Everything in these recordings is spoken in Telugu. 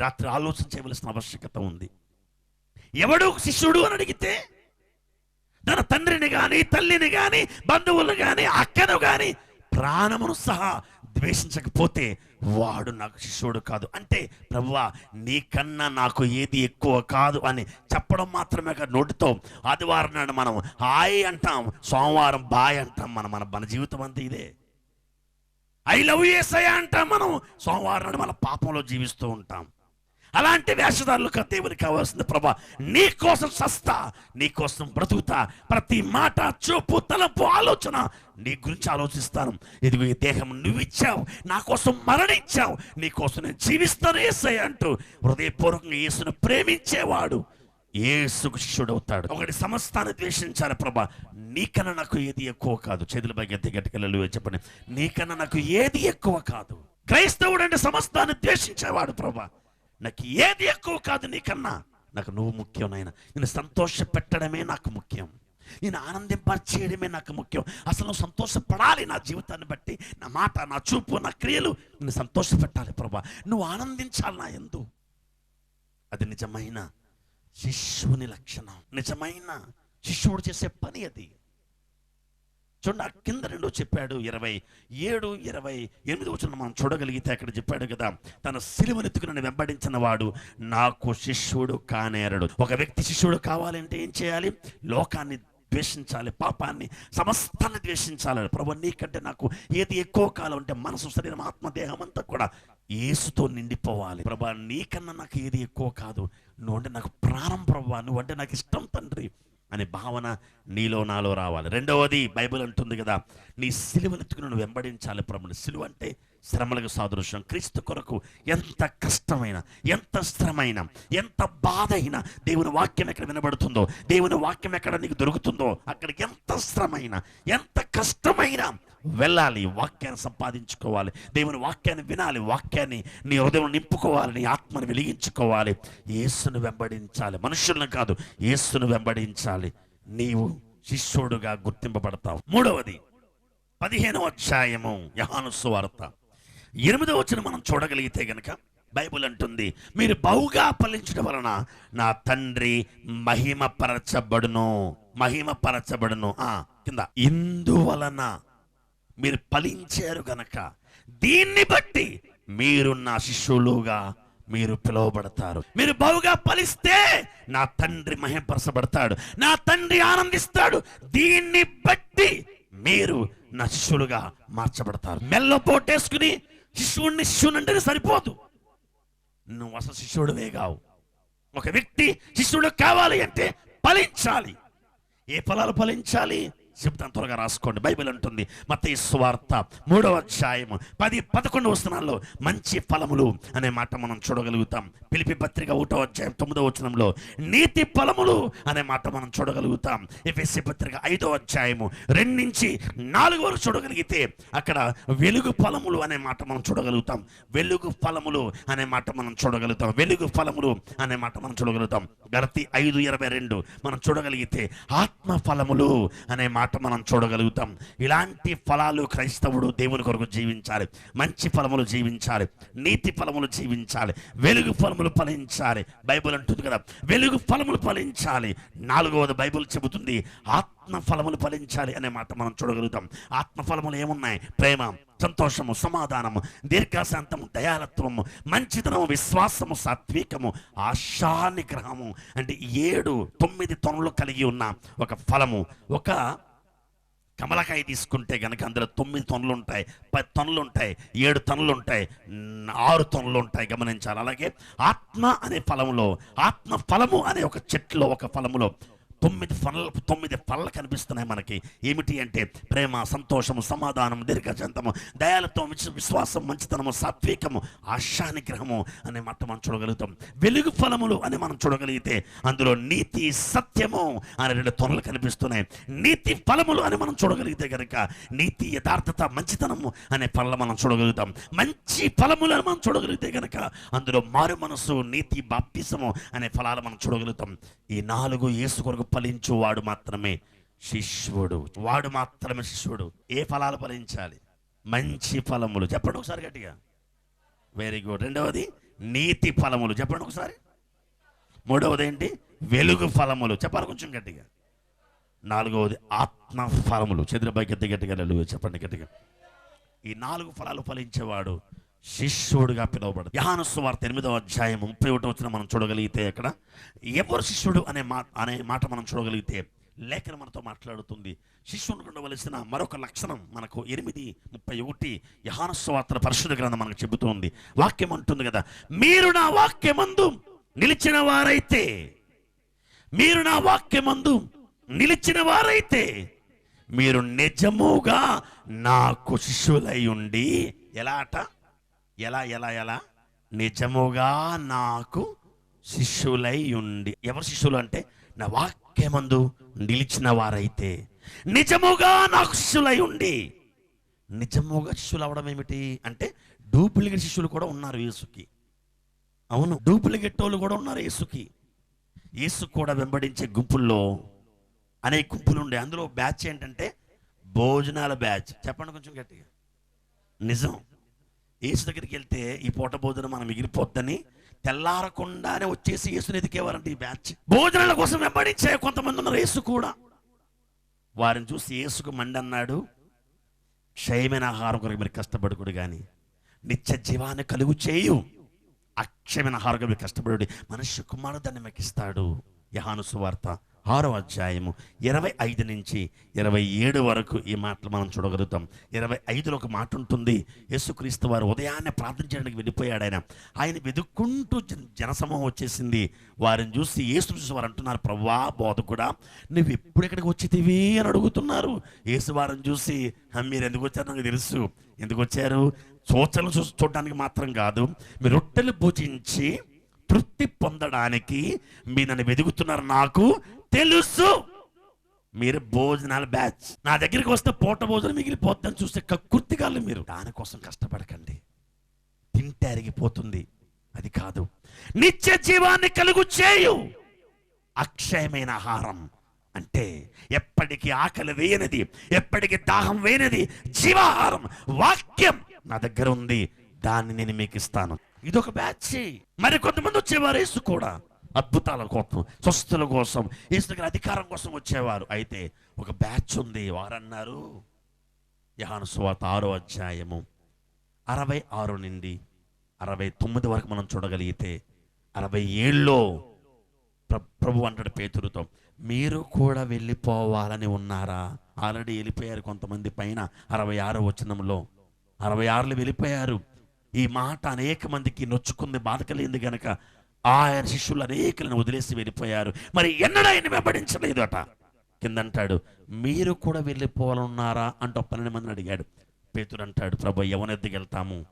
రాత్రి ఆలోచన చేయవలసిన ఆవశ్యకత ఉంది. ఎవడు శిష్యుడు అని అడిగితే తన తండ్రిని కానీ తల్లిని కానీ బంధువులు కానీ అక్కను కానీ ప్రాణమును సహా ద్వేషించకపోతే వాడు నాకు శిష్యుడు కాదు. అంటే ప్రభువా నీకన్నా నాకు ఏది ఎక్కువ కాదు అని చెప్పడం మాత్రమే కాదు నోటితో ఆదివారం నాడు మనం హాయ్ అంటాం సోమవారం బాయ్ అంటాం మన మన మన జీవితం అంతా ఇదే. ఐ లవ్ ఏసయ అంటాం మనం సోమవారం నాడు మన పాపంలో జీవిస్తూ ఉంటాం. అలాంటి వేషధారులకు దేవునికి కావాల్సింది ప్రభా. నీ కోసం సస్తా నీ కోసం బ్రతుకుతా. ప్రతి మాట చూపు తలపు ఆలోచన నీ గురించి ఆలోచిస్తాను. ఇదిగో ఈ దేహం నువ్వు ఇచ్చావు నా కోసం మరణించావు నీ కోసం నేను జీవిస్తాను ఏసయ్య అంటూ హృదయపూర్వకంగా యేసును ప్రేమించేవాడు ఏసుకు ఒకటి సమస్తాన్ని ద్వేషించాలి ప్రభా. నీకన్నా నాకు ఏది ఎక్కువ కాదు. చేతుల పైకి ఎత్తి గట్టికెళ్ళలు చెప్పండి. నీకన్నా నాకు ఏది ఎక్కువ కాదు. క్రైస్తవుడు అంటే సమస్తాన్ని ద్వేషించేవాడు ప్రభా. నాకు ఏది ఎక్కువ కాదు నీకన్నా. నాకు నువ్వు ముఖ్యం నాయన. నేను సంతోష పెట్టడమే నాకు ముఖ్యం. నేను ఆనందింపచేయడమే నాకు ముఖ్యం. అసలు నువ్వు సంతోషపడాలి నా జీవితాన్ని బట్టి నా మాట నా చూపు నా క్రియలు నేను సంతోషపెట్టాలి ప్రభా. నువ్వు ఆనందించాలి నా ఎందు. అది నిజమైన శిష్యుని లక్షణం. నిజమైన శిష్యుడు చేసే పని అది. చూడండి ఆ కింద రెండో చెప్పాడు ఇరవై ఏడు ఇరవై ఎనిమిది వచ్చిన మనం చూడగలిగితే అక్కడ చెప్పాడు కదా తన సిలువనెత్తుకుని వెంబడించిన వాడు నాకు శిష్యుడు కానేరడు. ఒక వ్యక్తి శిష్యుడు కావాలంటే ఏం చేయాలి? లోకాన్ని ద్వేషించాలి పాపాన్ని సమస్తాన్ని ద్వేషించాలి. ప్రభు నీకంటే నాకు ఏది ఎక్కువ కాలం అంటే మనసు శరీరం ఆత్మ దేహం అంతా కూడా ఏసుతో నిండిపోవాలి. ప్రభా నీకన్నా నాకు ఏది ఎక్కువ కాదు. నువ్వంటే నాకు ప్రాణం ప్రభా నువ్వంటే నాకు ఇష్టం తండ్రి. అనే భావన నీలో నాలో రావాలి. రెండవది బైబిల్ అంటుంది కదా నీ సిలువనెత్తుకుని నువ్వు వెంబడించాలి ప్రభుని. సిలువ అంటే శ్రమలకు సాదృశ్యం. క్రీస్తు కొరకు ఎంత కష్టమైన ఎంత శ్రమైన ఎంత బాధ అయినా దేవుని వాక్యం ఎక్కడ వినబడుతుందో దేవుని వాక్యం ఎక్కడ నీకు దొరుకుతుందో అక్కడికి ఎంత శ్రమైన ఎంత కష్టమైన వెళ్ళాలి వాక్యాన్ని సంపాదించుకోవాలి దేవుని వాక్యాన్ని వినాలి వాక్యాన్ని నీ హృదయం నింపుకోవాలి నీ ఆత్మను వెలిగించుకోవాలి. యేసును వెంబడించాలి. మనుషులను కాదు యేసును వెంబడించాలి. నీవు శిష్యుడుగా గుర్తింపబడతావు. మూడవది పదిహేనవ అధ్యాయము యహాను సువార్త. ఎనిమిదో వచ్చిన మనం చూడగలిగితే గనక బైబిల్ అంటుంది మీరు బహుగా ఫలించడం వలన నా తండ్రి మహిమపరచబడును మహిమపరచబడును. ఆ కింద ఇందువలన మీరు ఫలించారు గనక దీన్ని బట్టి మీరు నా శిష్యులుగా మీరు పిలువబడతారు. మీరు బహుగా ఫలిస్తే నా తండ్రి మహింపరచబడతాడు నా తండ్రి ఆనందిస్తాడు. దీన్ని బట్టి మీరు నా శిష్యులుగా మార్చబడతారు. మెల్ల పోటేసుకుని శిష్యుడిని శిష్యునంటే సరిపోదు. నువ్వు అసలు శిష్యుడివే కావు. ఒక వ్యక్తి శిష్యుడు కావాలి అంటే ఫలించాలి. ఏ ఫలాలు ఫలించాలి? చెప్తాను త్వరగా రాసుకోండి. బైబిల్ ఉంటుంది మత స్వార్త మూడవ అధ్యాయము పది పదకొండు వచనాల్లో మంచి ఫలములు అనే మాట మనం చూడగలుగుతాం. పిలిపి పత్రిక ఒకటో అధ్యాయం తొమ్మిదో వచనంలో నీతి ఫలములు అనే మాట మనం చూడగలుగుతాం. ఎఫ్ఎస్సి పత్రిక ఐదో అధ్యాయము రెండు నుంచి నాలుగు వరకు చూడగలిగితే అక్కడ వెలుగు ఫలములు అనే మాట మనం చూడగలుగుతాం. వెలుగు ఫలములు అనే మాట మనం చూడగలుగుతాం. వెలుగు ఫలములు అనే మాట మనం చూడగలుగుతాం. గలతి ఐదు ఇరవై రెండు మనం చూడగలిగితే ఆత్మ ఫలములు అనే మాట మనం చూడగలుగుతాం. ఇలాంటి ఫలాలు క్రైస్తవుడు దేవుని కొరకు జీవించాలి. మంచి ఫలములు జీవించాలి. నీతి ఫలములు జీవించాలి. వెలుగు ఫలములు ఫలించాలి. బైబిల్ అంటుంది కదా వెలుగు ఫలములు ఫలించాలి. నాలుగవది బైబిల్ చెబుతుంది ఆత్మ ఫలములు ఫలించాలి అనే మాట మనం చూడగలుగుతాం. ఆత్మ ఫలములు ఏమున్నాయి? ప్రేమ సంతోషము సమాధానము దీర్ఘశాంతము దయాలత్వము మంచితనము విశ్వాసము సాత్వికము ఆశానిగ్రహము. అంటే ఏడు తొమ్మిది తొనలు కలిగి ఉన్న ఒక ఫలము ఒక కమలకాయ తీసుకుంటే గనక అందులో తొమ్మిది తొనలు ఉంటాయి పది తొనలు ఉంటాయి ఏడు తొనలు ఉంటాయి ఆరు తొనలు ఉంటాయి గమనించాలి. అలాగే ఆత్మ అనే ఫలములో ఆత్మ ఫలము అనే ఒక చెట్టులో ఒక ఫలములో తొమ్మిది ఫల తొమ్మిది ఫలలు కనిపిస్తున్నాయి మనకి. ఏమిటి అంటే ప్రేమ సంతోషము సమాధానం దీర్ఘశాంతము దయాలత్వం విశ్వాసం మంచితనము సాత్వికము ఆశానిగ్రహము అనే మాట మనం చూడగలుగుతాం. వెలుగు ఫలములు అని మనం చూడగలిగితే అందులో నీతి సత్యము అనే రెండు తొనలు కనిపిస్తున్నాయి. నీతి ఫలములు అని మనం చూడగలిగితే కనుక నీతి యథార్థత మంచితనము అనే పనులు మనం చూడగలుగుతాం. మంచి ఫలములు అని మనం చూడగలిగితే కనుక అందులో మారు మనసు నీతి బాప్తిసము అనే ఫలాలు మనం చూడగలుగుతాం. ఈ నాలుగు యేసు కొరకు ఫలించు వాడు మాత్రమే శిష్యుడు. వాడు మాత్రమే శిష్యుడు. ఏ ఫలాలు ఫలించాలి? మంచి ఫలములు. చెప్పండి ఒకసారి గట్టిగా. వెరీ గుడ్ రెండవది నీతి ఫలములు. చెప్పండి ఒకసారి. మూడవది ఏంటి? వెలుగు ఫలములు. చెప్పాలి కొంచెం గట్టిగా. నాలుగవది ఆత్మ ఫలములు. చంద్రబాయి గట్టి గట్టిగా చెప్పండి గట్టిగా. ఈ నాలుగు ఫలాలు ఫలించేవాడు శిష్యుడుగా పిలువబడదు యహాను సువార్త ఎనిమిదవ అధ్యాయం ముప్పై ఒకటి వచ్చిన మనం చూడగలిగితే అక్కడ ఎవరు శిష్యుడు అనే మాట అనే మాట మనం చూడగలిగితే లేఖన మనతో మాట్లాడుతుంది. శిష్యునికి ఉండవలసిన మరొక లక్షణం మనకు ఎనిమిది ముప్పై ఒకటి యహాను సువార్త పరిశుద్ధ గ్రంథం మనకు చెబుతోంది. వాక్యం అంటుంది కదా మీరు నా వాక్యమందు నిలిచిన వారైతే మీరు నా వాక్యమందు నిలిచిన వారైతే మీరు నిజముగా నాకు శిష్యులై ఉండి ఎలా అట? ఎలా ఎలా ఎలా? నిజముగా నాకు శిష్యులై ఉండి. ఎవరు శిష్యులు అంటే నా వాక్యమందు నిలిచిన వారైతే. నిజముగా నాకు శిష్యులై ఉండి. నిజముగా శిష్యులు అవడం ఏమిటి అంటే డూప్లికేట్ శిష్యులు కూడా ఉన్నారు యేసుకి. అవును డూప్లికేట్ వాళ్ళు కూడా ఉన్నారు యేసుకి. యేసు కూడా వెంబడించే గుంపుల్లో అనేక గుంపులు ఉండే. అందులో బ్యాచ్ ఏంటంటే భోజనాల బ్యాచ్. చెప్పండి కొంచెం గట్టిగా. నిజం. యేసు దగ్గరికి వెళ్తే ఈ పూట భోజనం మనం మిగిలిపోద్దని తెల్లారకుండానే వచ్చేసి యేసుని ఎదికేవారండి ఈ బ్యాచ్ భోజనాల కోసం వెంబడించే కొంతమంది ఉన్నారు యేసు కూడా. వారిని చూసి యేసుకు మండి అన్నాడు క్షయమైన ఆహారం కొరకు మీరు కష్టపడకూడదు కానీ నిత్య జీవాన్ని కలుగు చేయు. అక్షయమైన ఆహారం మీరు కష్టపడు మనుష్య కుమారుడు దాన్ని మెక్కిస్తాడు యహాను సువార్త ఆరో అధ్యాయము ఇరవై ఐదు నుంచి ఇరవై ఏడు వరకు ఈ మాటలు మనం చూడగలుగుతాం. ఇరవై ఐదులో ఒక మాట ఉంటుంది. యేసుక్రీస్తు వారు ఉదయాన్నే ప్రార్థన చేయడానికి వెళ్ళిపోయాడు ఆయన. ఆయన వెతుక్కుంటూ జన జనసమూహం వచ్చేసింది. వారిని చూసి యేసు చూసి వారు అంటున్నారు ప్రవ్వా బోధకుడా నువ్వు ఎప్పుడు ఇక్కడికి వచ్చేదివి అని అడుగుతున్నారు. యేసు వారిని చూసి మీరు ఎందుకు వచ్చారు నాకు తెలుసు. ఎందుకు వచ్చారు? సూచనలు చూసి చూడడానికి మాత్రం కాదు. మీరు రొట్టెలు పూజించి తృప్తి పొందడానికి మీరు నన్ను వెతుకుతున్నారు నాకు తెలుసు. మీరు భోజనాల బ్యాచ్ నా దగ్గరికి వస్తే పూట భోజనం మిగిలిపోతుందని చూస్తే కక్కుర్తిగాళ్ళు మీరు. దానికోసం కష్టపడకండి. తింటే అరిగిపోతుంది. అది కాదు. నిత్య జీవాన్ని కలుగు చేయు. అక్షయమైన ఆహారం అంటే ఎప్పటికీ ఆకలి వేయనిది ఎప్పటికీ దాహం వేయనిది జీవాహారం వాక్యం నా దగ్గర ఉంది. దాన్ని నేను మీకు ఇస్తాను. ఇదొక బ్యాచ్ మరి కొంతమంది వచ్చేవారు యేసు కూడా. అద్భుతాల కోసం స్వస్థుల కోసం యేసు అధికారం కోసం వచ్చేవారు. అయితే ఒక బ్యాచ్ ఉంది. వారన్నారు. యహాను సువార్త ఆరో అధ్యాయము అరవై ఆరు నుండి అరవై తొమ్మిది వరకు మనం చూడగలిగితే అరవై ఏళ్ళలో ప్ర- ప్రభు అంటాడు పేతురుతో మీరు కూడా వెళ్ళిపోవాలని ఉన్నారా? ఆల్రెడీ వెళ్ళిపోయారు కొంతమంది పైన అరవై ఆరో వచనంలో. అరవై ఆరులో వెళ్ళిపోయారు. ఈ మాట అనేక మందికి నొచ్చుకుంది బాధ కలిగింది గనక ఆయన శిష్యులు అనేకులను వదిలేసి వెళ్ళిపోయారు. మరి ఎన్నడూ ఆయన వెంబడించలేదట కిందంటాడు మీరు కూడా వెళ్ళిపోవాలన్నారా? అంటూ పన్నెండు మందిని అడిగాడు. పేతుడు అంటాడు ప్రభు ఎవరెద్దకు వెళ్తాము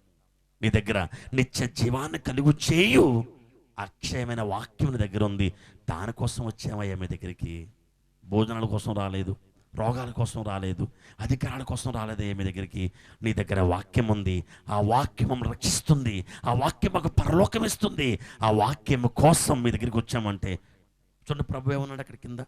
నీ దగ్గర నిత్య జీవాన్ని కలుగు చేయు. అక్షయమైన వాక్యం నీ దగ్గర ఉంది. దానికోసం వచ్చామయ్యా మీ దగ్గరికి. భోజనాల కోసం రాలేదు. రోగాల కోసం రాలేదు అధికారాల కోసం రాలేదు మీ దగ్గరికి. నీ దగ్గర వాక్యం ఉంది. ఆ వాక్యం రక్షిస్తుంది. ఆ వాక్యం మాకు పరలోకం ఇస్తుంది. ఆ వాక్యం కోసం మీ దగ్గరికి వచ్చామంటే చూడండి ప్రభు ఏమన్నాడు అక్కడ కింద?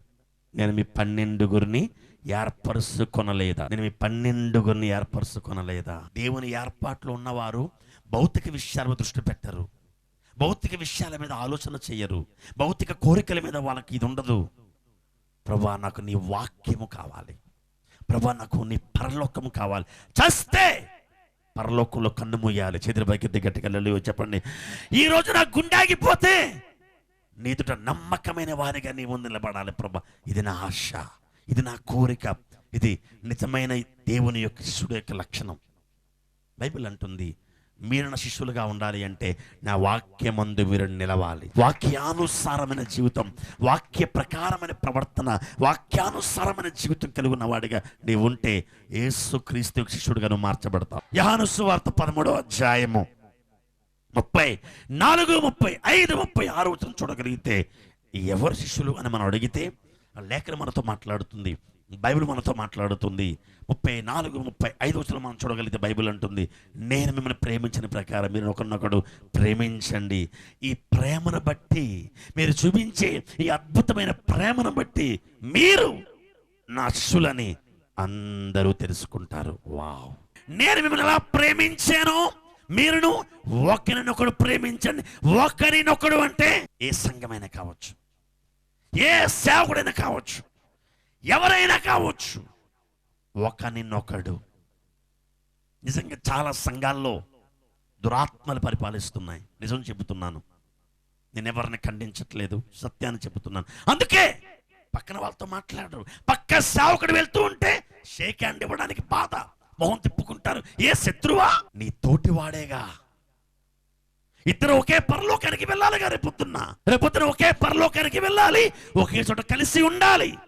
నేను మీ పన్నెండుగురిని ఏర్పరుచుకొనలేదా నేను మీ పన్నెండుగురిని ఏర్పరుచుకొనలేదా దేవుని ఏర్పాట్లో ఉన్నవారు భౌతిక విషయాల మీద దృష్టి పెట్టరు. భౌతిక విషయాల మీద ఆలోచన చేయరు. భౌతిక కోరికల మీద వాళ్ళకి ఇది ఉండదు. ప్రభా నాకు నీ వాక్యము కావాలి. ప్రభా నాకు నీ పరలోకము కావాలి. చస్తే పరలోకంలో కన్ను మూయాలి. చేతుల పైకి గట్టిగా చెప్పండి. ఈ రోజు నా గుండాగిపోతే నీతుట నమ్మకమైన వారిగా నీ ముందు నిలబడాలి ప్రభా. ఇది నా ఆశ. ఇది నా కోరిక. ఇది నిజమైన దేవుని యొక్క శిష్యుడు యొక్క లక్షణం. బైబిల్ అంటుంది మీరు నా శిష్యులుగా ఉండాలి అంటే నా వాక్యమందు మీరు నిలవాలి. వాక్యానుసారమైన జీవితం వాక్య ప్రకారమైన ప్రవర్తన వాక్యానుసారమైన జీవితం కలిగి ఉన్నవాడిగా నీవు ఉంటే ఏసు క్రీస్తు శిష్యుడిగా నువ్వు మార్చబడతావు. యహానుసు వార్త పదమూడవ అధ్యాయము ముప్పై నాలుగు ముప్పై ఐదు ముప్పై ఆరు చూడగలిగితే ఎవరు శిష్యులు అని మనం అడిగితే ఆ లేఖన మనతో మాట్లాడుతుంది. బైబిల్ మనతో మాట్లాడుతుంది. ముప్పై నాలుగు ముప్పై ఐదు వచ్చిన మనం చూడగలిగితే బైబిల్ అంటుంది నేను మిమ్మల్ని ప్రేమించిన ప్రకారం మీరు ఒకరినొకడు ప్రేమించండి. ఈ ప్రేమను బట్టి మీరు చూపించే ఈ అద్భుతమైన ప్రేమను బట్టి మీరు నా అస్సులని అందరూ తెలుసుకుంటారు. వావ్! నేను మిమ్మల్ని ఎలా ప్రేమించానో మీరును ఒకరినొకడు ప్రేమించండి. ఒకరినొకడు అంటే ఏ సంఘమైనా కావచ్చు ఏ సేవకుడైనా కావచ్చు ఎవరైనా కావచ్చు. ఒకనినొకడు నిజంగా చాలా సంఘాల్లో దురాత్మలు పరిపాలిస్తున్నాయి. నిజం చెబుతున్నాను. నేను ఎవరిని ఖండించట్లేదు. సత్యాన్ని చెబుతున్నాను. అందుకే పక్కన వాళ్ళతో మాట్లాడరు. పక్క సేవకుడు వెళ్తూ ఉంటే షేక్ హ్యాండ్ ఇవ్వడానికి బాధ. మొహం తిప్పుకుంటారు. ఏ శత్రువా? నీ తోటివాడేగా ఇద్దరు ఒకే పరలోకానికి వెళ్ళాలిగా రేపొద్దున్న. రేపొద్దున ఒకే పరలోకానికి వెళ్ళాలి. ఒకే చోట కలిసి ఉండాలి.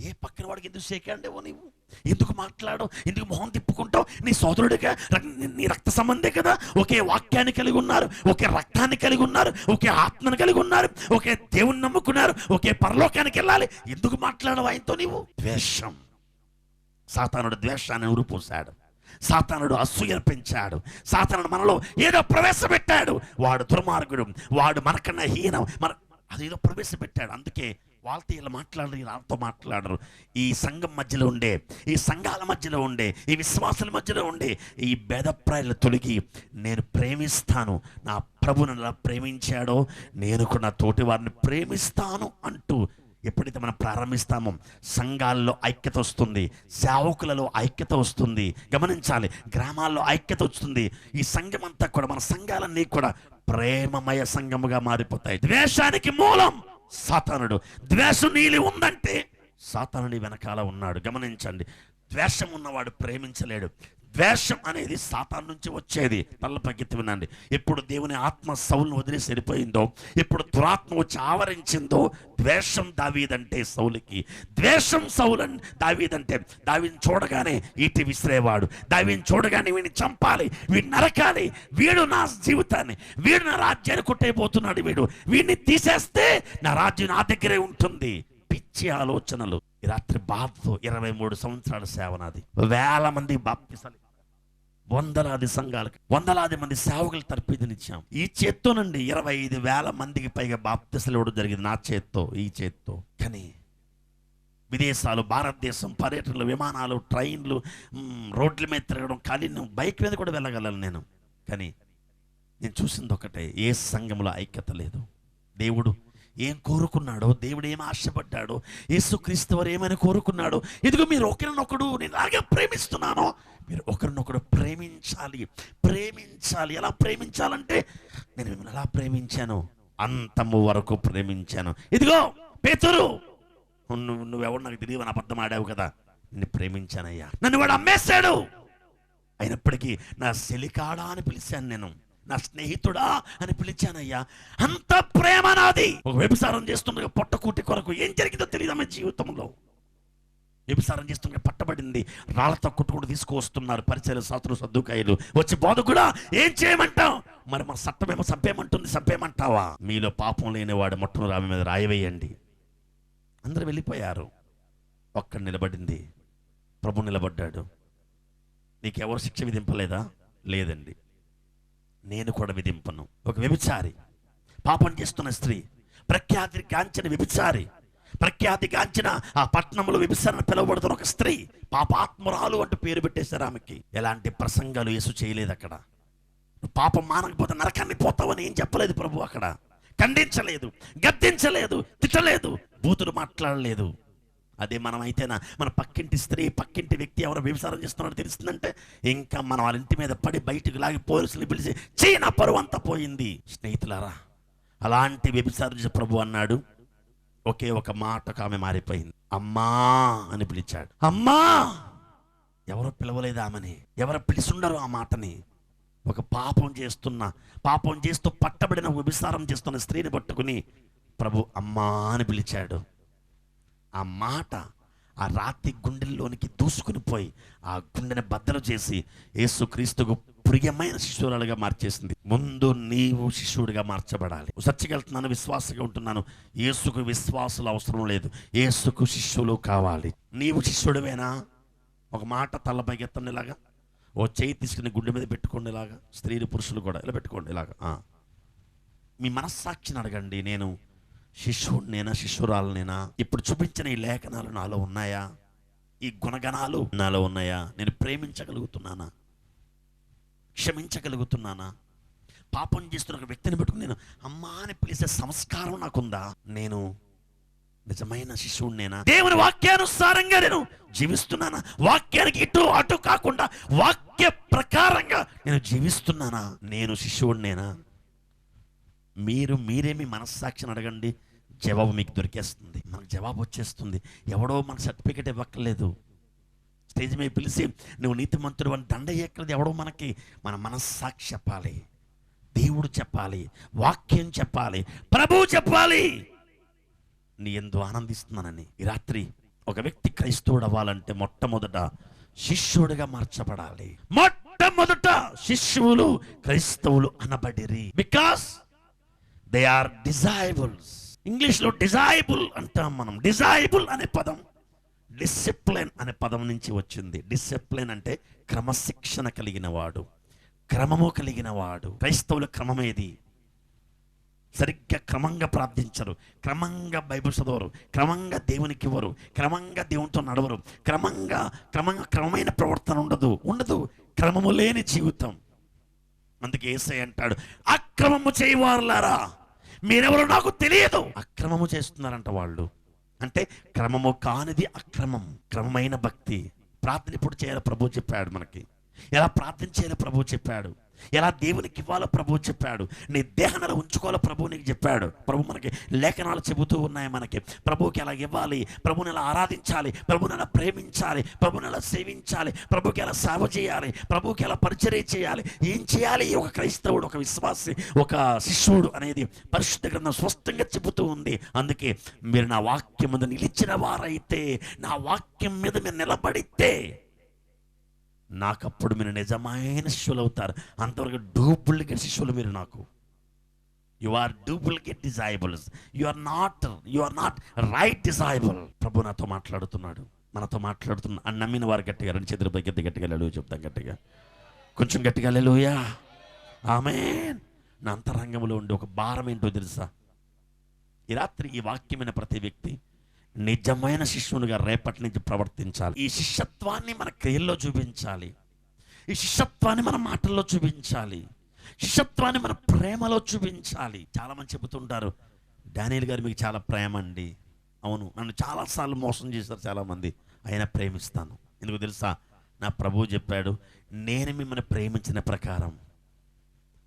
ఏ పక్కన వాడికి ఎందుకు సేకాండేవో నీవు? ఎందుకు మాట్లాడవు? ఎందుకు మొహం తిప్పుకుంటావు? నీ సోదరుడిగా నీ రక్త సంబంధే కదా. ఒకే వాక్యాన్ని కలిగి ఉన్నారు ఒకే రక్తాన్ని కలిగి ఉన్నారు ఒకే ఆత్మను కలిగి ఉన్నారు ఒకే దేవుని నమ్ముకున్నారు ఒకే పరలోకానికి వెళ్ళాలి. ఎందుకు మాట్లాడవు ఆయనతో నీవు? ద్వేషం. సాతానుడు ద్వేషాన్ని ఉరిపోశాడు. సాతానుడు అసూయను పెంచాడు. సాతానుడు మనలో ఏదో ప్రవేశపెట్టాడు. వాడు దుర్మార్గుడు వాడు మనకన్నా హీనం. మన అదేదో ప్రవేశపెట్టాడు. అందుకే వాళ్ళతో ఇలా మాట్లాడరు వాళ్ళతో మాట్లాడరు. ఈ సంఘం మధ్యలో ఉండే ఈ సంఘాల మధ్యలో ఉండే ఈ విశ్వాసాల మధ్యలో ఉండే ఈ భేదప్రాయాలు తొలగి నేను ప్రేమిస్తాను. నా ప్రభును ఎలా ప్రేమించాడో నేను కూడా నా తోటి వారిని ప్రేమిస్తాను అంటూ ఎప్పుడైతే మనం ప్రారంభిస్తామో సంఘాల్లో ఐక్యత వస్తుంది సేవకులలో ఐక్యత వస్తుంది. గమనించాలి గ్రామాల్లో ఐక్యత వస్తుంది. ఈ సంఘం అంతా కూడా మన సంఘాలన్నీ కూడా ప్రేమమయ సంఘముగా మారిపోతాయి. ద్వేషానికి మూలం! సాతానుడు. ద్వేషం నీలి ఉందంటే సాతానుడి వెనకాల ఉన్నాడు. గమనించండి. ద్వేషం ఉన్నవాడు ప్రేమించలేడు. ద్వేషం అనేది సాతాన్ నుంచి వచ్చేది. తల్లపకెత్తి వినండి. ఎప్పుడు దేవుని ఆత్మ సౌల్ను వదిలేసి వెళ్ళిపోయిందో ఎప్పుడు దురాత్మ వచ్చి ఆవరించిందో ద్వేషం దావీదంటే సౌలుకి. ద్వేషం సౌలన్ దావీదంటే దావీని చూడగానే ఈటి విసిరేవాడు. దావీని చూడగానే వీడిని చంపాలి వీడిని నరకాలి. వీడు నా జీవితాన్ని వీడు నా రాజ్యాన్ని కొట్టేయబోతున్నాడు వీడు. వీడిని తీసేస్తే నా రాజ్యం నా దగ్గరే ఉంటుంది. పిచ్చి ఆలోచనలు. రాత్రి బాధతో ఇరవై మూడు సంవత్సరాల సేవ నాది వేల మంది బాప్తిసాలి వందలాది సంఘాలకు వందలాది మంది సేవకులు తర్పిదనిచ్చాం ఈ చేత్తోనండి ఇరవై ఐదు వేల మందికి పైగా బాప్తిసలు ఇవ్వడం జరిగింది. నా చేత్తో ఈ చేత్తో. కానీ విదేశాలు భారతదేశం పర్యటనలు విమానాలు ట్రైన్లు రోడ్ల మీద తిరగడం ఖాళీ బైక్ మీద కూడా వెళ్ళగలను నేను. కానీ నేను చూసింది ఒకటే ఏ సంఘంలో ఐక్యత లేదు. దేవుడు ఏం కోరుకున్నాడో దేవుడు ఏం ఆశపడ్డాడో యేసుక్రీస్తు వారు ఏమని కోరుకున్నాడో ఇదిగో మీరు ఒకరినొకడు నేను అలాగే ప్రేమిస్తున్నాను. మీరు ఒకరినొకడు ప్రేమించాలి ప్రేమించాలి. ఎలా ప్రేమించాలంటే నేను మిమ్మల్ని ఎలా ప్రేమించాను? అంతము వరకు ప్రేమించాను. ఇదిగో పేతురు నువ్వు నువ్వెవరు నాకు తెలియని అబద్ధం ఆడావు కదా. నిన్ను ప్రేమించానయ్యా. నన్ను వాడు అమ్మేశాడు. అయినప్పటికీ నా సెలికాడా అని పిలిచాను నేను. నా స్నేహితుడా అని పిలిచానయ్యా. అంత ప్రేమ నాది. ఒక వ్యభిసారం చేస్తుండగా పొట్టకూటి కొరకు ఏం జరిగిందో తెలియదు ఆమె జీవితంలో? వ్యభిసారం చేస్తుండగా పట్టబడింది. రాళ్ళతో కొట్టుకుంటూ తీసుకువస్తున్నారు పరిచయ శాస్త్రులు సర్దుకాయలు. వచ్చి బోధ కూడా ఏం చేయమంటాం మరి మన చట్టమేమో చంపేయమంటుంది సభ్యమంటావా మీలో పాపం లేనివాడు మొట్టను రామి మీద రాయవేయండి. అందరు వెళ్ళిపోయారు. ఒక్కడ నిలబడింది. ప్రభు నిలబడ్డాడు. నీకెవరు శిక్ష విధింపలేదా? లేదండి. నేను కూడా విధింపను. ఒక వ్యభిచారి పాపం చేస్తున్న స్త్రీ ప్రఖ్యాతి గాంచిన వ్యభిచారి ప్రఖ్యాతి గాంచిన ఆ పట్టణంలో వ్యభిచారణ పిలువబడుతున్న ఒక స్త్రీ పాపాత్మురాలు అంటూ పేరు పెట్టేశారు ఆమెకి. ఎలాంటి ప్రసంగాలు యేసు చేయలేదు అక్కడ. పాపం మానకపోతే నరకాన్ని పోతావని ఏం చెప్పలేదు ప్రభు అక్కడ. ఖండించలేదు గద్దించలేదు తిట్టలేదు బూతులు మాట్లాడలేదు. అదే మనం అయితేనా మన పక్కింటి స్త్రీ పక్కింటి వ్యక్తి ఎవరు వ్యభిచారం చేస్తున్నారో తెలుస్తుందంటే ఇంకా మనం వాళ్ళ ఇంటి మీద పడి బయటకు లాగి పోలీసులు పిలిచి చీన నా పరువు అంతా పోయింది. స్నేహితులారా అలాంటి వ్యభిచారం ప్రభు అన్నాడు. ఒకే ఒక మాటకు ఆమె మారిపోయింది. అమ్మా అని పిలిచాడు. అమ్మా! ఎవరో పిలవలేదు ఆమెని. ఎవరు పిలిచుండరు ఆ మాటని. ఒక పాపం చేస్తున్న పాపం చేస్తూ పట్టబడిన వ్యభిచారం చేస్తున్న స్త్రీని పట్టుకుని ప్రభు అమ్మా అని పిలిచాడు. ఆ మాట ఆ రాతి గుండెల్లోనికి దూసుకుని పోయి ఆ గుండెని బద్దలు చేసి యేసుక్రీస్తుకు ప్రియమైన శిశువులుగా మార్చేసింది. ముందు నీవు శిష్యుడిగా మార్చబడాలి. సత్యగలుగుతున్నాను విశ్వాసంగా ఉంటున్నాను. ఏసుకు విశ్వాసులు అవసరం లేదు. ఏసుకు శిష్యులు కావాలి. నీవు శిష్యుడివేనా? ఒక మాట తలపై ఎత్తండిలాగా ఓ చేయి తీసుకుని గుండె మీద పెట్టుకోండి ఇలాగా. స్త్రీలు పురుషులు కూడా ఇలా పెట్టుకోండి ఇలాగా. మీ మనస్సాక్షిని అడగండి. నేను శిష్యుడినేనా శిష్యురాలనేనా ఇప్పుడు చూపించిన ఈ లేఖనాలు నాలో ఉన్నాయా? ఈ గుణగణాలు నాలో ఉన్నాయా? నేను ప్రేమించగలుగుతున్నానా? క్షమించగలుగుతున్నానా? పాపం చేస్తున్న ఒక వ్యక్తిని పెట్టుకుని నేను అమ్మా అని పిలిచే సంస్కారం నాకుందా? నేను నిజమైన శిశువునేనా దేవుని వాక్యానుసారంగా నేను జీవిస్తున్నానా? వాక్యానికి ఇటు అటు కాకుండా వాక్య ప్రకారంగా నేను జీవిస్తున్నానా? నేను శిశువునేనా మీరు మీరేమి మనస్సాక్షిని అడగండి. జవాబు మీకు దొరికేస్తుంది. మనకు జవాబు వచ్చేస్తుంది. ఎవడో మన సర్టిఫికెట్ ఇవ్వక్కర్లేదు. స్టేజ్ మీద పిలిచి నువ్వు నీతిమంతుడు అని దండ ఎక్కడది ఎవడో మనకి మన మనస్సాక్షి చెప్పాలి. దేవుడు చెప్పాలి. వాక్యం చెప్పాలి. ప్రభువు చెప్పాలి. నీ ఎందు ఆనందిస్తున్నానని. ఈ రాత్రి ఒక వ్యక్తి క్రైస్తవుడు అవ్వాలంటే మొట్టమొదట శిష్యుడిగా మార్చబడాలి. మొట్టమొదట శిష్యువులు క్రైస్తవులు అనబడిరి. బికాస్ దే ఆర్ డిజైబుల్స్ ఇంగ్లీష్లో డిజైబుల్ అంటాం మనం. డిజైబుల్ అనే పదం. డిసిప్లిన్ అనే పదం నుంచి వచ్చింది. డిసిప్లిన్ అంటే క్రమశిక్షణ కలిగిన వాడు క్రమము కలిగిన వాడు క్రైస్తవుల క్రమమేది సరిగ్గా క్రమంగా ప్రార్థించరు. క్రమంగా బైబిల్ చదవరు. క్రమంగా దేవునికి ఇవ్వరు. క్రమంగా దేవునితో నడవరు. క్రమంగా క్రమంగా క్రమమైన ప్రవర్తన ఉండదు. ఉండదు. క్రమము లేని జీవితం. అందుకే ఏసై అంటాడు అక్రమము చేయవారులారా? మీరెవరో నాకు తెలియదు. అక్రమము చేస్తున్నారంట వాళ్ళు. అంటే క్రమము కానిది అక్రమం క్రమమైన భక్తి. ప్రార్థన ఇప్పుడు చేయాలి ప్రభు చెప్పాడు మనకి. ఎలా ప్రార్థన చేయాలో ప్రభు చెప్పాడు. ఎలా దేవునికి ఇవ్వాలో ప్రభు చెప్పాడు. నీ దేహనలు ఉంచుకోవాలో ప్రభువు నీకు చెప్పాడు. ప్రభు మనకి లేఖనాలు చెబుతూ ఉన్నాయి మనకి. ప్రభుకి ఎలా ఇవ్వాలి? ప్రభుని ఎలా ఆరాధించాలి? ప్రభుని ఎలా ప్రేమించాలి? ప్రభుని ఎలా సేవించాలి? ప్రభుకి ఎలా సేవ చేయాలి? ప్రభుకి ఎలా పరిచర్య చేయాలి? ఏం చేయాలి? ఒక క్రైస్తవుడు ఒక విశ్వాసి ఒక శిష్యుడు అనేది పరిశుద్ధ గ్రంథం స్పష్టంగా చెబుతూ ఉంది. అందుకే మీరు నా వాక్యం మీద నిలిచిన వారైతే నా వాక్యం మీద మీరు నిలబడితే నాకప్పుడు మీరు నిజమైన శిష్యులు అవుతారు అంతవరకు డూప్లికేట్ శిష్యులు మీరు నాకు. You are duplicate disciples you are not you are not right disciple ప్రభు నాతో మాట్లాడుతున్నాడు. మనతో మాట్లాడుతున్న అని నమ్మిన వారు గట్టిగా రెండు చేతుల పైకి ఎత్తి గట్టిగా లేడు చెప్తాం గట్టిగా. కొంచెం గట్టిగా లేలుయా. ఆమె నా అంతరంగంలో ఉండే ఒక భారం ఏంటో తెలుసా? ఈ రాత్రి ఈ వాక్యమైన ప్రతి వ్యక్తి నిజమైన శిష్యునిగా రేపటి నుంచి ప్రవర్తించాలి. ఈ శిష్యత్వాన్ని మన క్రియల్లో చూపించాలి. ఈ శిష్యత్వాన్ని మన మాటల్లో చూపించాలి. శిష్యత్వాన్ని మన ప్రేమలో చూపించాలి. చాలామంది చెబుతుంటారు డానియల్ గారు మీకు చాలా ప్రేమ అండి అవును నన్ను చాలాసార్లు మోసం చేశారు చాలామంది. అయినా ప్రేమిస్తాను. ఎందుకు తెలుసా? నా ప్రభువు చెప్పాడు నేను మిమ్మల్ని ప్రేమించిన ప్రకారం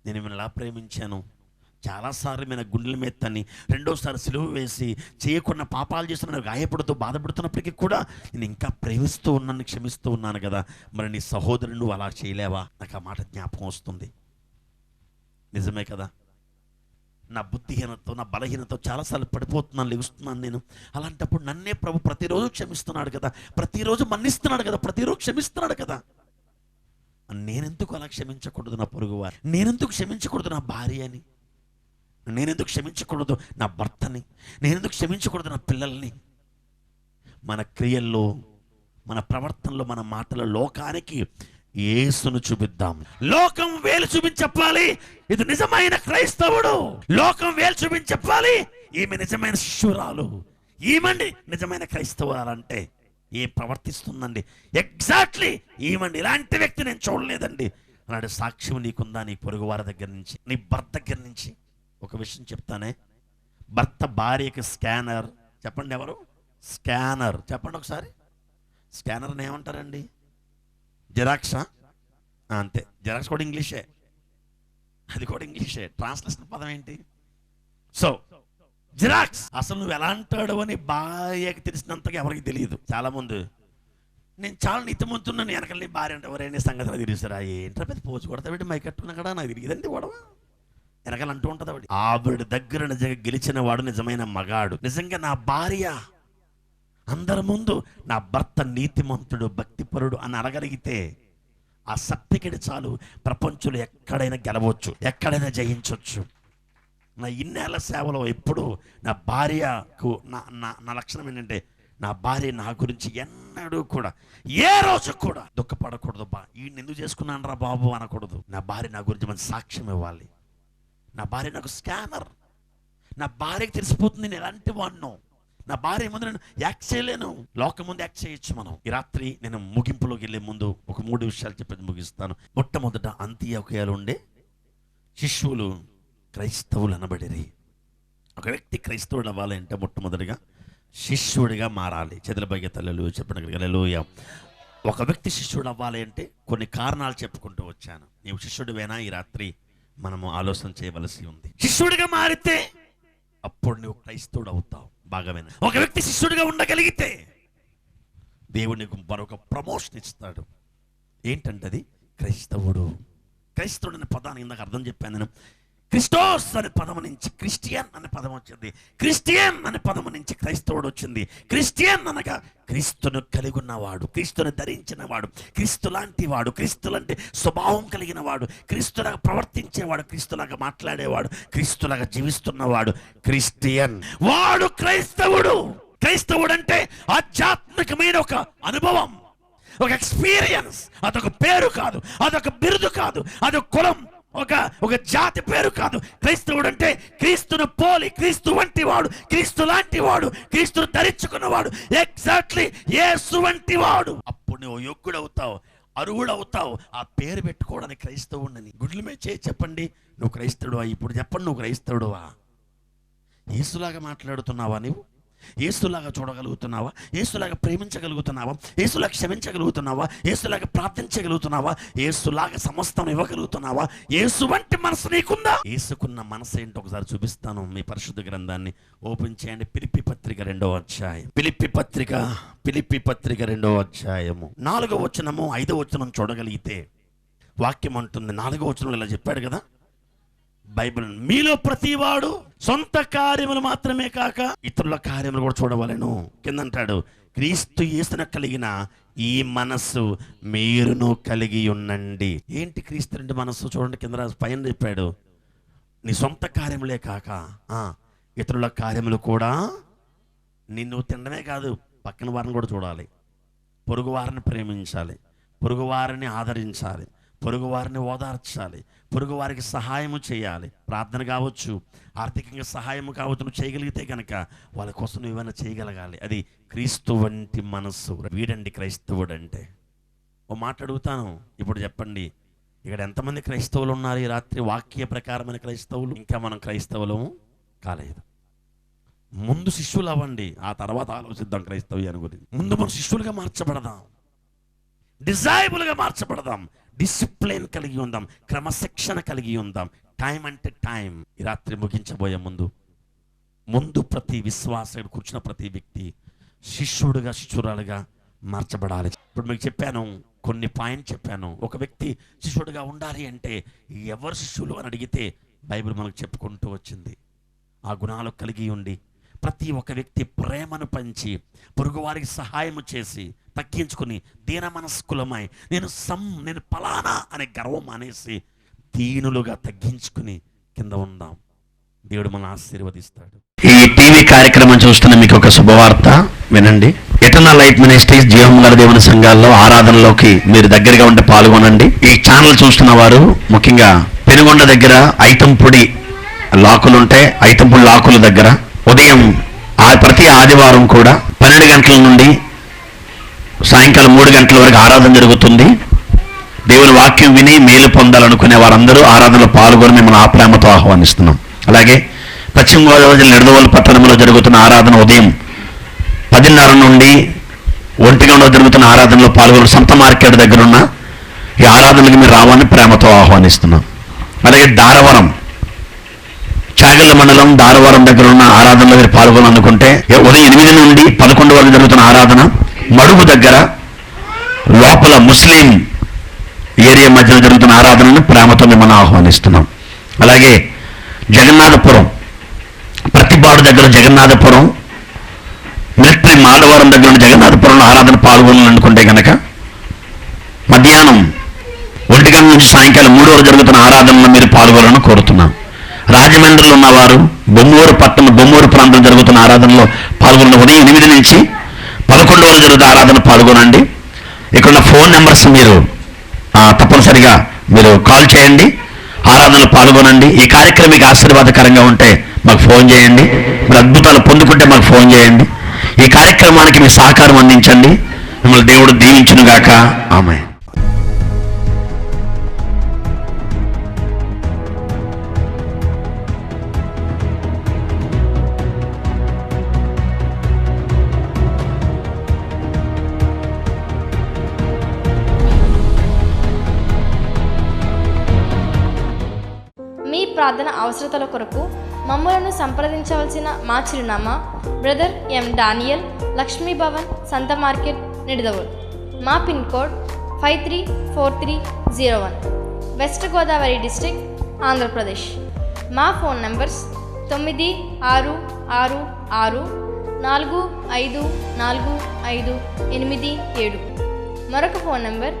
నేను మిమ్మల్ని ఎలా ప్రేమించాను? చాలాసార్లు మన గుండెల మీద తన్ని రెండోసారి సిలువ వేసి చేయకుండా పాపాలు చేస్తున్న గాయపడుతూ బాధపడుతున్నప్పటికీ కూడా నేను ఇంకా ప్రేమిస్తూ ఉన్నాను క్షమిస్తూ ఉన్నాను కదా. మరి నీ సహోదరుడు నువ్వు అలా చేయలేవా? నాకు ఆ మాట జ్ఞాపకం వస్తుంది. నిజమే కదా? నా బుద్ధిహీనతో నా బలహీనతో చాలాసార్లు పడిపోతున్నాను లెగుస్తున్నాను నేను. అలాంటప్పుడు నన్నే ప్రభు ప్రతిరోజు క్షమిస్తున్నాడు కదా. ప్రతిరోజు మన్నిస్తున్నాడు కదా. ప్రతిరోజు క్షమిస్తున్నాడు కదా. నేనెందుకు అలా క్షమించకూడదు నా పొరుగువారు? నేనెందుకు క్షమించకూడదు నా భార్య అని? నేనెందుకు క్షమించకూడదు నా భర్తని? నేనెందుకు క్షమించకూడదు నా పిల్లల్ని? మన క్రియల్లో మన ప్రవర్తనలో మన మాటల లోకానికి యేసును చూపిద్దాం. లోకం వేలు చూపించి చెప్పాలి ఇది నిజమైన క్రైస్తవుడు. లోకం వేలు చూపించి చెప్పాలి ఈమె నిజమైన శిష్యురాలు. ఈమండి నిజమైన క్రైస్తవురాలంటే ఏ ప్రవర్తిస్తుందండి? ఎగ్జాక్ట్లీ ఈమండి ఇలాంటి వ్యక్తి నేను చూడలేదండి. అలాంటి సాక్ష్యం నీకుందా నీ పొరుగువారి దగ్గర నుంచి నీ భర్త దగ్గర నుంచి? ఒక విషయం చెప్తానే. భర్త భార్యకి స్కానర్. చెప్పండి ఎవరు? స్కానర్. చెప్పండి ఒకసారి. స్కానర్ని ఏమంటారండి? జిరాక్సా అంతే. జిరాక్స్ కూడా ఇంగ్లీషే. అది కూడా ఇంగ్లీషే. ట్రాన్స్లేషన్ పదం ఏంటి? So xerox. అసలు నువ్వు ఎలా అంటాడు అని భార్యకి తెలిసినంతగా ఎవరికి తెలియదు. చాలా ముందు. నేను చాలా నిత్యమంతున్నాను వెనకల్ని భార్య అంటే ఎవరైనా సంగతి తెలియసారా ఏంటో పెద్ద పోజు కొడతా పెట్టి మై కట్టుకున్నా కదా నాకు తిరిగిదండి గొడవ. వెనకాల అంటూ ఉంటుంది ఆవిడ. ఆవిడ దగ్గర నిజంగా గెలిచిన వాడు నిజమైన మగాడు. నిజంగా నా భార్య అందరి ముందు నా భర్త నీతిమంతుడు భక్తిపరుడు అని అడగలిగితే ఆ సర్టిఫికెట్ చాలు ప్రపంచంలో ఎక్కడైనా గెలవచ్చు ఎక్కడైనా జయించవచ్చు. నా ఇన్నేళ్ళ సేవలో ఎప్పుడు నా భార్యకు నా నా నా లక్షణం ఏంటంటే నా భార్య నా గురించి ఎన్నడూ కూడా ఏ రోజు కూడా దుఃఖపడకూడదు బా. ఈ ఎందుకు చేసుకున్నాను రా బాబు అనకూడదు. నా భార్య నా గురించి మంచి సాక్ష్యం ఇవ్వాలి. నా భార్య నాకు స్కానర్. నా భార్యకి తెలిసిపోతుంది నేను ఎలాంటి వాడినో నా భార్య ముందు నేను యాక్ట్ చేయలేను. లోకం ముందు యాక్ట్ చేయొచ్చు మనం. ఈ రాత్రి నేను ముగింపులోకి వెళ్ళే ముందు ఒక మూడు విషయాలు చెప్పేది ముగిస్తాను. మొట్టమొదట అంత్యకుయాలు ఉండే శిష్యులు క్రైస్తవులు అనబడిరి. ఒక వ్యక్తి క్రైస్తవుడు అవ్వాలంటే మొట్టమొదటిగా శిష్యుడిగా మారాలి. చెదల బగ్గ తల్లలు చెప్పిన ఒక వ్యక్తి శిష్యుడు అవ్వాలి అంటే కొన్ని కారణాలు చెప్పుకుంటూ వచ్చాను. నీవు శిష్యుడివేనా ఈ రాత్రి? మనము ఆలోచన చేయవలసి ఉంది. శిష్యుడిగా మారితే అప్పుడు నువ్వు క్రైస్తవుడు అవుతావు. బాగా విను. ఒక వ్యక్తి శిష్యుడిగా ఉండగలిగితే దేవుడు నీకు మరొక ప్రమోషన్ ఇస్తాడు. ఏంటంటది? క్రైస్తవుడు. క్రైస్తవుడు అనే పదాన్ని ఇందాక అర్థం చెప్పాను నేను. క్రిస్టోస్ అనే పదము నుంచి క్రిస్టియన్ అనే పదం వచ్చింది. క్రిస్టియన్ అనే పదము నుంచి క్రైస్తవుడు వచ్చింది. క్రిస్టియన్ అనగా క్రీస్తును కలిగి ఉన్నవాడు క్రీస్తును ధరించిన వాడు క్రీస్తు లాంటి వాడు క్రీస్తు లాంటి స్వభావం కలిగిన వాడు క్రీస్తులాగా ప్రవర్తించేవాడు క్రీస్తులాగా మాట్లాడేవాడు క్రీస్తులాగా జీవిస్తున్నవాడు క్రిస్టియన్. వాడు క్రైస్తవుడు. క్రైస్తవుడు అంటే ఆధ్యాత్మికమైన ఒక అనుభవం ఒక ఎక్స్పీరియన్స్. అదొక పేరు కాదు అదొక బిరుదు కాదు అదొక కులం ఒక ఒక జాతి పేరు కాదు. క్రైస్తవుడు అంటే క్రీస్తును పోలి క్రీస్తు వంటి వాడు క్రీస్తు లాంటి వాడు క్రీస్తును ధరించుకున్నవాడు ఎగ్జాక్ట్లీ యేసు వంటి వాడు అప్పుడు నువ్వు యోగ్యుడు అవుతావు అరువుడు అవుతావు ఆ పేరు పెట్టుకోవడానికి క్రైస్తవుడిని గుడ్ల మీద చేయి చెప్పండి. నువ్వు క్రైస్తవుడువా? ఇప్పుడు చెప్పండి నువ్వు క్రైస్తవుడువా? యేసులాగా మాట్లాడుతున్నావా నువ్వు? ఏసులాగా చూడగలుగుతున్నావా? ఏసులాగా ప్రేమించగలుగుతున్నావా? ఏసులాగా క్షమించగలుగుతున్నావా? ఏసులాగా ప్రార్థించగలుగుతున్నావా? ఏసులాగా సమస్తం ఇవ్వగలుగుతున్నావా? ఏసు వంటి మనసు నీకుందా? ఏసుకున్న మనసు ఏంటో ఒకసారి చూపిస్తాను మీ పరిశుద్ధ గ్రంథాన్ని. ఓపెన్ చేయండి. పిలిపి పత్రిక రెండో అధ్యాయం. పిలిపి పత్రిక పిలిపి పత్రిక రెండో అధ్యాయము. నాలుగో వచనము ఐదో వచనం చూడగలిగితే వాక్యం అంటుంది. నాలుగో వచనం ఇలా చెప్పాడు కదా? బైబిల్ మీలో ప్రతివాడు సొంత కార్యములు మాత్రమే కాక ఇతరుల కార్యములు కూడా చూడవలెను. కింద అంటాడు క్రీస్తు యేసున కలిగిన ఈ మనస్సు మీరును కలిగి ఉండండి. ఏంటి క్రీస్తు రెండు మనస్సు? చూడండి కింద పైన చెప్పాడు. నీ సొంత కార్యములే కాక ఇతరుల కార్యములు కూడా నిన్ను తినడమే కాదు పక్కన వారిని కూడా చూడాలి. పొరుగు వారిని ప్రేమించాలి. పొరుగు వారిని ఆదరించాలి. పొరుగు వారిని ఓదార్చాలి. పొరుగు వారికి సహాయము చేయాలి. ప్రార్థన కావచ్చు ఆర్థికంగా సహాయం కావచ్చు నువ్వు చేయగలిగితే కనుక వాళ్ళ కోసం నువ్వు ఏమైనా చేయగలగాలి. అది క్రీస్తు వంటి మనస్సు. వీడండి క్రైస్తవుడు అంటే ఓ మాట్లాడుగుతాను ఇప్పుడు చెప్పండి. ఇక్కడ ఎంతమంది క్రైస్తవులు ఉన్నారు ఈ రాత్రి? వాక్య ప్రకారమైన క్రైస్తవులు? ఇంకా మనం క్రైస్తవులము కాలేదు. ముందు శిష్యులు అవ్వండి. ఆ తర్వాత ఆలోచిద్దాం క్రైస్తవ్యాన్ని గురించి. ముందు మనం శిష్యులుగా మార్చబడదాం. డిజైబుల్గా మార్చబడదాం. డిసిప్లిన్ కలిగి ఉందాం క్రమశిక్షణ కలిగి ఉందాం. టైం అంటే టైం ఈ రాత్రి ముగించబోయే ముందు ముందు ప్రతి విశ్వాసుడు కూర్చున్న ప్రతి వ్యక్తి శిష్యుడుగా శిష్యురాలుగా మార్చబడాలి. ఇప్పుడు మీకు చెప్పాను కొన్ని పాయింట్ చెప్పాను. ఒక వ్యక్తి శిష్యుడిగా ఉండాలి అంటే ఎవరు శిష్యులు అని అడిగితే బైబిల్ మనకు చెప్పుకుంటూ వచ్చింది. ఆ గుణాలు కలిగి ఉండి ప్రతి ఒక్క వ్యక్తి ప్రేమను పంచి పొరుగువారికి సహాయము చేసి తగ్గించుకుని దీన మనస్కులమై నేను సమ్ నేను పలానా అనే గర్వం అనేసి దీనులుగా తగ్గించుకుని కింద ఉందాం. దేవుడు మన ఆశీర్వదిస్తాడు. ఈ టీవీ కార్యక్రమం చూస్తున్న మీకు ఒక శుభవార్త వినండి. ఎటర్నల్ లైఫ్ మినిస్ట్రీస్ జీవముల దేవుని సంఘాల్లో ఆరాధనలోకి మీరు దగ్గరగా ఉండి పాల్గొనండి. ఈ ఛానల్ చూస్తున్న వారు ముఖ్యంగా పెనుగొండ దగ్గర ఐతంపుడి లాకులు ఉంటే ఐతంపుడి లాకుల దగ్గర ఉదయం ఆ ప్రతి ఆదివారం కూడా పన్నెండు గంటల నుండి సాయంకాలం మూడు గంటల వరకు ఆరాధన జరుగుతుంది. దేవుని వాక్యం విని మేలు పొందాలనుకునే వారందరూ ఆరాధనలో పాల్గొని మిమ్మల్ని ఆ ప్రేమతో ఆహ్వానిస్తున్నాం. అలాగే పశ్చిమ గోదావరి జిల్లా నిడదవోలు పట్టణంలో జరుగుతున్న ఆరాధన ఉదయం పదిన్నర నుండి ఒంటి గంటలో జరుగుతున్న ఆరాధనలో పాల్గొని సొంత మార్కెట్ దగ్గర ఉన్న ఈ ఆరాధనలకు మీరు రావాలని ప్రేమతో ఆహ్వానిస్తున్నాం. అలాగే దారవరం చాగల్ల మండలం దారవరం దగ్గర ఉన్న ఆరాధనలో మీరు పాల్గొనాలనుకుంటే ఉదయం ఎనిమిది నుండి పదకొండు వరకు జరుగుతున్న ఆరాధన మడుగు దగ్గర లోపల ముస్లిం ఏరియా మధ్యలో జరుగుతున్న ఆరాధనను ప్రేమతో మిమ్మల్ని ఆహ్వానిస్తున్నాం. అలాగే జగన్నాథపురం ప్రతిపాడు దగ్గర జగన్నాథపురం మిలిటరీ మాడవరం దగ్గర ఉన్న జగన్నాథపురంలో ఆరాధన పాల్గొనాలనుకుంటే కనుక మధ్యాహ్నం ఒంటి గంట నుంచి సాయంకాలం మూడు వరకు జరుగుతున్న ఆరాధనలో మీరు పాల్గొనాలని కోరుతున్నాం. రాజమండ్రిలో ఉన్నవారు బొమ్మూరు పట్టణం బొమ్మూరు ప్రాంతం జరుగుతున్న ఆరాధనలో పాల్గొన్న ఉదయం ఎనిమిది నుంచి పదకొండు వరకు జరుగుతున్న ఆరాధన పాల్గొనండి. ఇక్కడ ఉన్న ఫోన్ నెంబర్స్ మీరు తప్పనిసరిగా మీరు కాల్ చేయండి. ఆరాధనలో పాల్గొనండి. ఈ కార్యక్రమం మీకు ఆశీర్వాదకరంగా ఉంటే మాకు ఫోన్ చేయండి. మీరు అద్భుతాలు పొందుకుంటే మాకు ఫోన్ చేయండి. ఈ కార్యక్రమానికి మీ సహకారం అందించండి. మిమ్మల్ని దేవుడు దీవించునుగాక. ఆమె అవసరతల కొరకు మమ్మలను సంప్రదించవలసిన మా చిరునామా brother M Daniel Lakshmi Bhavan సంత మార్కెట్ నిడదవోలు మా pin code five three four three zero one. West Godavari district Andhra Pradesh. మా ఫోన్ నంబర్స్ తొమ్మిది ఆరు ఆరు ఆరు నాలుగు ఐదు నాలుగు ఐదు ఎనిమిది ఏడు. మరొక ఫోన్ నంబర్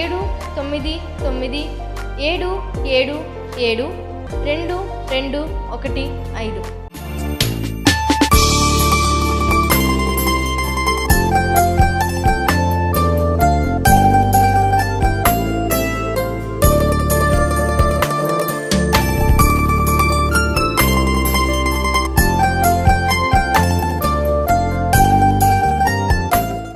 ఏడు తొమ్మిది తొమ్మిది ఏడు ఏడు ఏడు రెండు రెండు ఒకటి ఐదు.